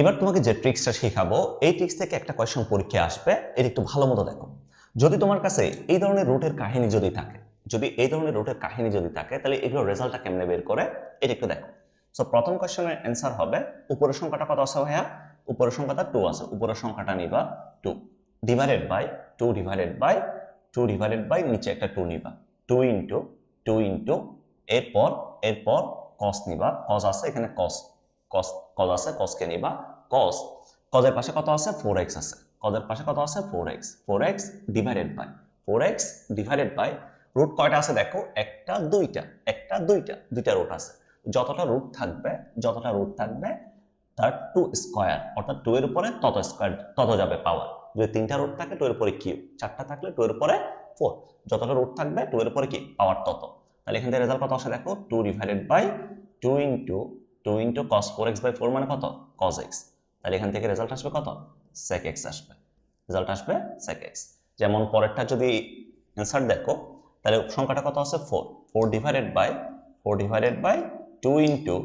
এবার তোমাকে যে ট্রিক্সটা শেখাবো, এই ট্রিক্স থেকে একটা কোয়েশ্চন পরীক্ষা আসবে এটা একটু ভালো মতো দেখো। যদি তোমার কাছে এই ধরনের রুটের কাহিনী যদি থাকে, যদি এই ধরনের রুটের কাহিনী যদি থাকে, তাহলে এগুলো রেজাল্টটা কেমনে বের করে, এটা একটু দেখো। সো প্রথম কোয়েশ্চনের অ্যান্সার হবে, উপরের সংখ্যাটা কত আছে ভাইয়া? উপরের সংখ্যাটা টু আছে, উপরের সংখ্যাটা নিবা two divided by two divided by two divided by নিচে একটা টু নিবা। টু ইন্টু টু ইন্টু এরপর এরপর কস নিবা। কস আছে এখানে কস কস কজ আছে? কসকে নিবা? কস। কজের পাশে কত আছে? ফোর এক্স আছে। কজের পাশে কত আছে? Four x four x divided by four x divided by root কয়টা আছে দেখো? একটা, দুইটা। একটা, দুইটা। দুইটা রুট আছে। যতটা রুট থাকবে, যতটা রুট থাকবে, তার টু স্কোয়ার অর্থাৎ টু এর উপরে তত স্কোয়ার তত যাবে পাওয়ার যদি তিনটা রুট থাকে টু এর উপরে কিউ চারটা থাকলে টু এর উপরে ফোর যতটা রুট থাকবে টু এর উপরে কি? পাওয়ার তত। তাহলে এখান রেজাল্ট কত আসে দেখো? Two divided by two into two into cos four x by four মানে কত? কস এক্স তাহলে এখান থেকে রেজাল্ট আসবে কত? সেক এক্স আসবে। রেজাল্ট আসবে সেক এক্স যেমন পরেরটা যদি অ্যান্সার দেখো, তাহলে সংখ্যাটা কত আছে? Four four divided by four divided by two into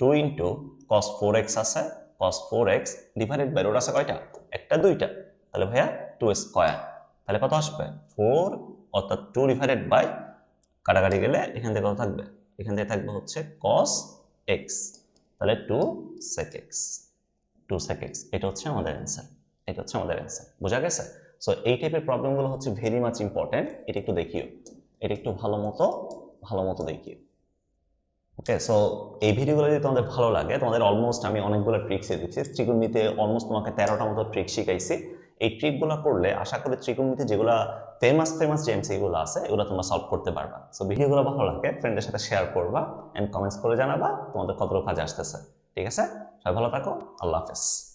two into cos four x আছে cos four x divided by root আছে কয়টা? একটা, দুইটা। তাহলে ভাইয়া টু স্কোয়ার তাহলে কত আসবে? ফোর অর্থাৎ টু ডিভাইডেড বাই কাটাকাটি গেলে এখান থেকে কত থাকবে? এখান থেকে থাকবে হচ্ছে কস এক্স তাহলে two sec x two sec x এটা হচ্ছে আমাদের অ্যান্সার এটা হচ্ছে আমাদের অ্যান্সার বোঝা গেছে? সো এই টাইপের প্রবলেমগুলো হচ্ছে ভেরি মাচ ইম্পর্টেন্ট এটা একটু দেখিও, এটা একটু ভালো মতো ভালো মতো দেখিও। ওকে সো এই ভিডিওগুলো যদি তোমাদের ভালো লাগে, তোমাদের অলমোস্ট আমি অনেকগুলো ট্রিক্স দিচ্ছি ত্রিকোণমিতে অলমোস্ট তোমাকে তেরোটা মতো ট্রিক শিখাইছি। এই ট্রিকগুলো করলে, আশা করি ত্রিকোণমিতি যেগুলো ফেমাস ফেমাস যে এমসিগুলো আছে, এগুলো তোমরা সলভ করতে পারবা। সো ভিডিওগুলো ভালো লাগে ফ্রেন্ডের সাথে শেয়ার করবা এন্ড কমেন্টস করে জানাবা তোমাদের কতটুকু কাজে আসতেছে। ঠিক আছে? সবাই ভালো থাকো, আল্লাহ হাফেজ।